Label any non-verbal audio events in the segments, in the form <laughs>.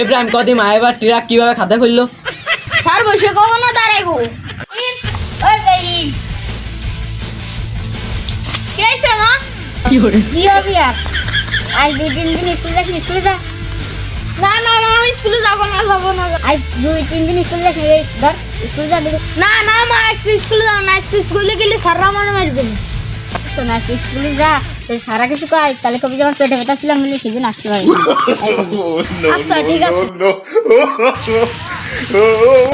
ইব্রাহিম কদিন এবার ট্রাক কীভাবে খাতে খুললো? স্যার বসে কব না দাঁড়াই গো ওই বেরি। কে মা? কি করে কি হবে আর? আজ দুই তিন দিন স্কুল যাস স্কুলে যা। না না মা আমি স্কুলে যাব না যাব না। আজ দুই তিন দিন স্কুলে যাস ধর স্কুলে যা না না মা আজকে স্কুলে যাও না। আজকে স্কুলে গেলে স্যাররা আমার মারবে না। শোন আজকে স্কুলে যা। এই সারা কিছু কয়? তাহলে কবি যখন পেটে ব্যথা ছিলাম বলে সেদিন আসতে পারি <laughs> আচ্ছা ঠিক আছে।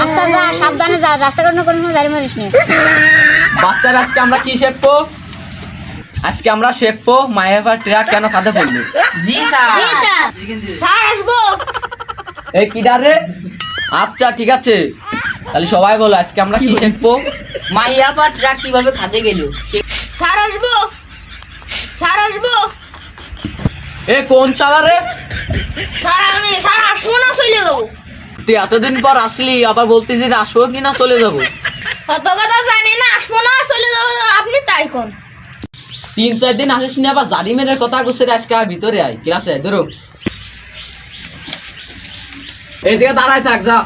আচ্ছা যা সাবধানে যা রাস্তা কোনো কোনো গাড়ি মারিস নি। বাচ্চারা আজকে আমরা কি শেখবো? আজকে আমরা শেখবো মায়ের ট্রাক কেন খাতে খুললো জি স্যার। জি স্যার। স্যার আসব। এই কি রে আচ্ছা ঠিক আছে। তাহলে সবাই বলো আজকে আমরা কি শিখব? মাইয়া বা ট্রাক কীভাবে খাতে গেল? স্যার আসব। স্যার আসব? এ কোন চালা রে? স্যার আমি স্যার আসব না চলে যাব। তুই এতদিন পর আসলি আবার বলতেছিস আসব কি না চলে যাব। অত কথা জানি না আসব না চলে যাব। আপনি তাই কোন। তিন চার দিন আসিস নি আবার জারিমের কথা আজকে ভিতরে আয়। ক্লাসে ধরো। এই জায়গায় দাঁড়ায় থাক যা।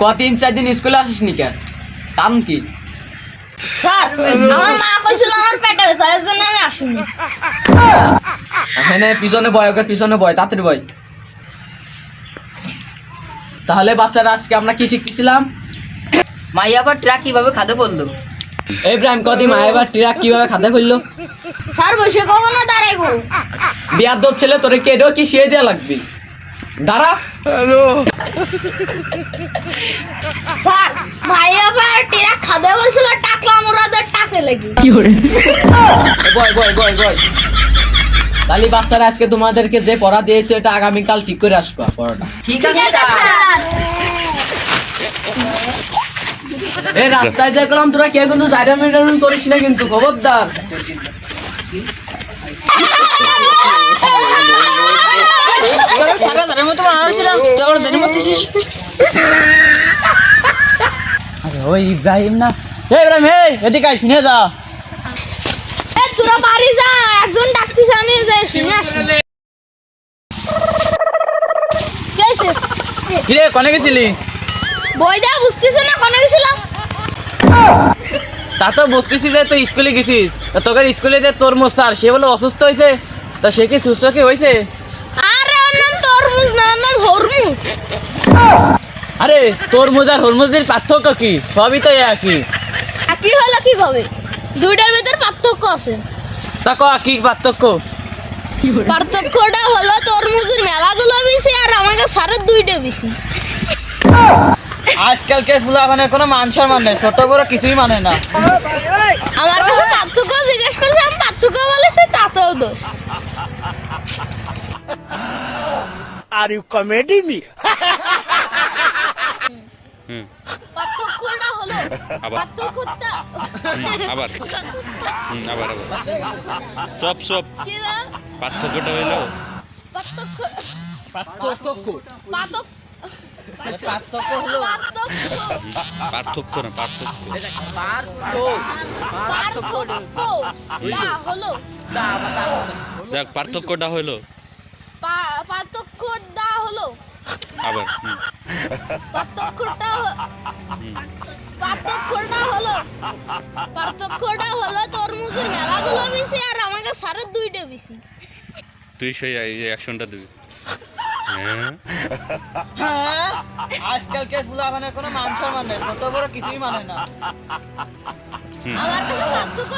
ক তিন চার দিন স্কুলে আসিস নি কে কারণ কি? স্যার আমার মা কইছিল আমার পেটে ব্যথা এর জন্য আমি আসিনি। এখানে পিছনে বয় ওকে পিছনে বয় তাড়াতাড়ি বয়। তাহলে বাচ্চারা আজকে আমরা কি শিখতেছিলাম? মাইয়া ট্রাক কীভাবে খাতে পড়ল? ইব্রাহিম কদি মায়ের ট্রাক কীভাবে খাতে খুললো স্যার বসে কব না দাঁড়াই গো। বিয়ার দোপ ছেলে তোরে কেডো কি শিয়ে দেওয়া লাগবে? দাঁড়া। স্যার মাইয়া বার টিরা খাদে লাগি। বয় বয় বয় বয়। তাহলে বাচ্চারা আজকে তোমাদেরকে যে পড়া দিয়েছে এটা আগামীকাল ঠিক করে আসবা পড়াটা। ঠিক আছে স্যার এই রাস্তায় যে গেলাম তোরা কেউ কিন্তু জাইরা মিটারুন করিস না কিন্তু খবরদার। আরে ওই ইব্রাহিম না? ইব্রাহিম এদিকে শুনে যা। এ তোরা বাড়ি যা একজন ডাকতেছে আমি যে শুনে আসি। কে কিরে কনে গেছিলি? বই দেয়া বুঝতেছে না কোনে গেছিলাম তা তো বুঝতেছি যে তুই স্কুলে গেছিস। তোকে স্কুলে যে তোর মোস্তার সে বলে অসুস্থ হয়েছে। তা সে কি সুস্থ কি হয়েছে? আরে ওর নাম তরমুজ না ওর নাম হরমুজ। আরে তরমুজ আর হরমুজের পার্থক্য কি? সবই তো একই। কি হলো কীভাবে? দুইটার ভিতর পার্থক্য আছে। দেখো ক কি পার্থক্য? পার্থক্যটা হলো তরমুজের মেলাগুলো বেশি আর আমাকে সারের দুইটা বেশি। আজকালকার মানে কোনো মান সম্মান নেই ছোট বড় কিছুই মানে না। আমার কাছে পার্থক্য জিজ্ঞেস করছে আমি পার্থক্য বলেছি তাতেও দোষ। Are you comedy me hmm, আবার। আবার। সব সব কি না? পার্থক্যটা হইল? পার্থক্য। পার্থক্য? পার্থক্য। পার্থক্য হলো? পার্থক্য। পার্থক্য না পার্থক্য। পার্থক্যটা হলো। দেখ পার্থক্যটা হইল। পা- পার্থক্যটা হলো। আবার পার্থক্যটা। পার্থক্যটা হলো পার্থক্যটা হলো তরমুজের মেলাগুলো বেশি আর আমাকে সারের দুইটা বেশি। তুই সেই এই অ্যাকশনটা দিবি। হ্যাঁ? ফুলা মানে কোনো মান সম্মান নেই ছোট বড় কিছুই মানে না। আমার কাছে পার্থক্য